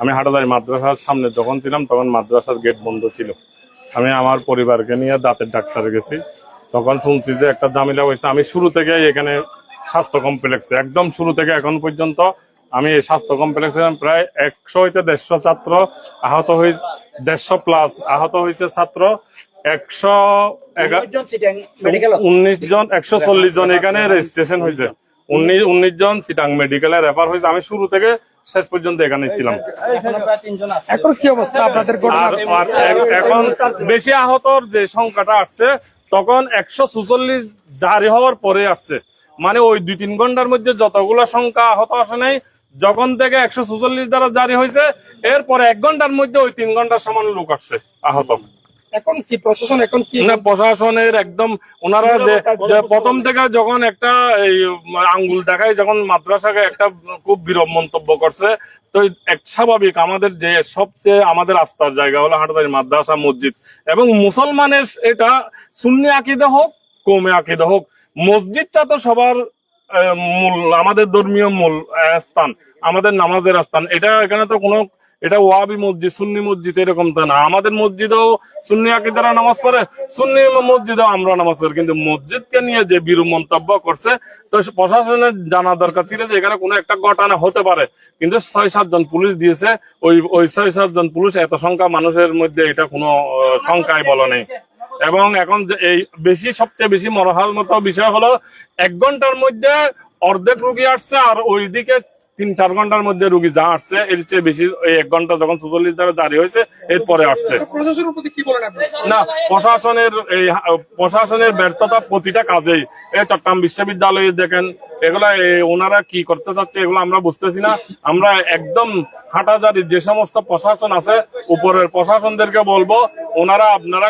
আমি হাটাদারি মাদ্রাসার সামনে যখন ছিলাম তখন মাদ্রাসার গেট বন্ধ ছিল। আমি আমার পরিবারকে নিয়ে দাঁতের ডাক্তারে গেছি। তখন শুনছি যে একটা ঝামেলা হয়েছে। আমি শুরু থেকে এখানে স্বাস্থ্য কমপ্লেক্সে একদম শুরু থেকে এখন পর্যন্ত আমি এই স্বাস্থ্য কমপ্লেক্সে প্রায় একশো হইতে দেড়শো ছাত্র আহত হয়েছে দেড়শো প্লাস আহত হয়েছে ছাত্র। একশো উনিশ জন একশো চল্লিশ জন এখানে রেজিস্ট্রেশন হয়েছে। উনিশ উনিশ জন চিটাং মেডিকেলে রেফার হয়েছে। আমি শুরু থেকে শেষ পর্যন্ত এখানে ছিলাম। এখন কি অবস্থা আপনাদের আর ঘটনার আর এ- এখন বেশি আহতর যে সংখ্যাটা আসছে তখন একশো সুচল্লিশ জারি হওয়ার পরে আসছে। মানে ওই দুই তিন ঘণ্টার মধ্যে যতগুলো সংখ্যা আহত আসে নাই যখন থেকে একশো সুচল্লিশ দ্বারা জারি হয়েছে এরপরে এক ঘণ্টার মধ্যে ওই তিন ঘণ্টার সমান লোক আসছে আহত। এখন কি প্রশাসন এখন কি না প্রশাসনের একদম ওনারা যে প্রথম থেকে যখন একটা এই আঙ্গুল দেখায় যখন মাদ্রাসাকে একটা খুব বিরব মন্তব্য করছে তো এক স্বাভাবিক আমাদের যে সবচেয়ে আমাদের আস্থার জায়গা হলো হাটাদারি মাদ্রাসা মসজিদ। এবং মুসলমানের এটা সুন্নি আকিদা হোক কমে আকিদা হোক মসজিদটা তো সবার মূল আমাদের ধর্মীয় মূল স্থান আমাদের নামাজের স্থান। এটা এখানে তো কোনো এটা ওয়াবি মসজিদ সুন্নি মসজিদ এরকম তো না। আমাদের মসজিদেও সুন্নি আকিদারা নামাজ পড়ে সুন্নি মসজিদেও আমরা নামাজ পড়ি। কিন্তু মসজিদকে নিয়ে যে বিরূপ মন্তব্য করছে তো প্রশাসনের জানা দরকার ছিল যে এখানে কোনো একটা ঘটনা হতে পারে। কিন্তু ছয় সাতজন পুলিশ দিয়েছে ওই ওই ছয় সাতজন পুলিশ এত সংখ্যা মানুষের মধ্যে এটা কোনো আহ, সংখ্যাই বলা নেই। এবং এখন এই বেশি সবচেয়ে বেশি মরহাল মতো বিষয় হলো এক ঘণ্টার মধ্যে অর্ধেক রুগী আসছে আর ওইদিকে তিন চার ঘণ্টার মধ্যে রুগী যা আসছে এর চেয়ে বেশি এক ঘণ্টা যখন চুচল্লিশ দ্বারা জারি হয়েছে এরপরে আসছে। না প্রশাসনের এই প্রশাসনের ব্যর্থতা প্রতিটা কাজেই। এই চট্টগ্রাম বিশ্ববিদ্যালয়ে দেখেন এগুলা ওনারা কি করতে চাচ্ছে এগুলো আমরা বুঝতেছি না। আমরা একদম হাটাজারি যে সমস্ত প্রশাসন আছে উপরের প্রশাসনদেরকে বলব ওনারা আপনারা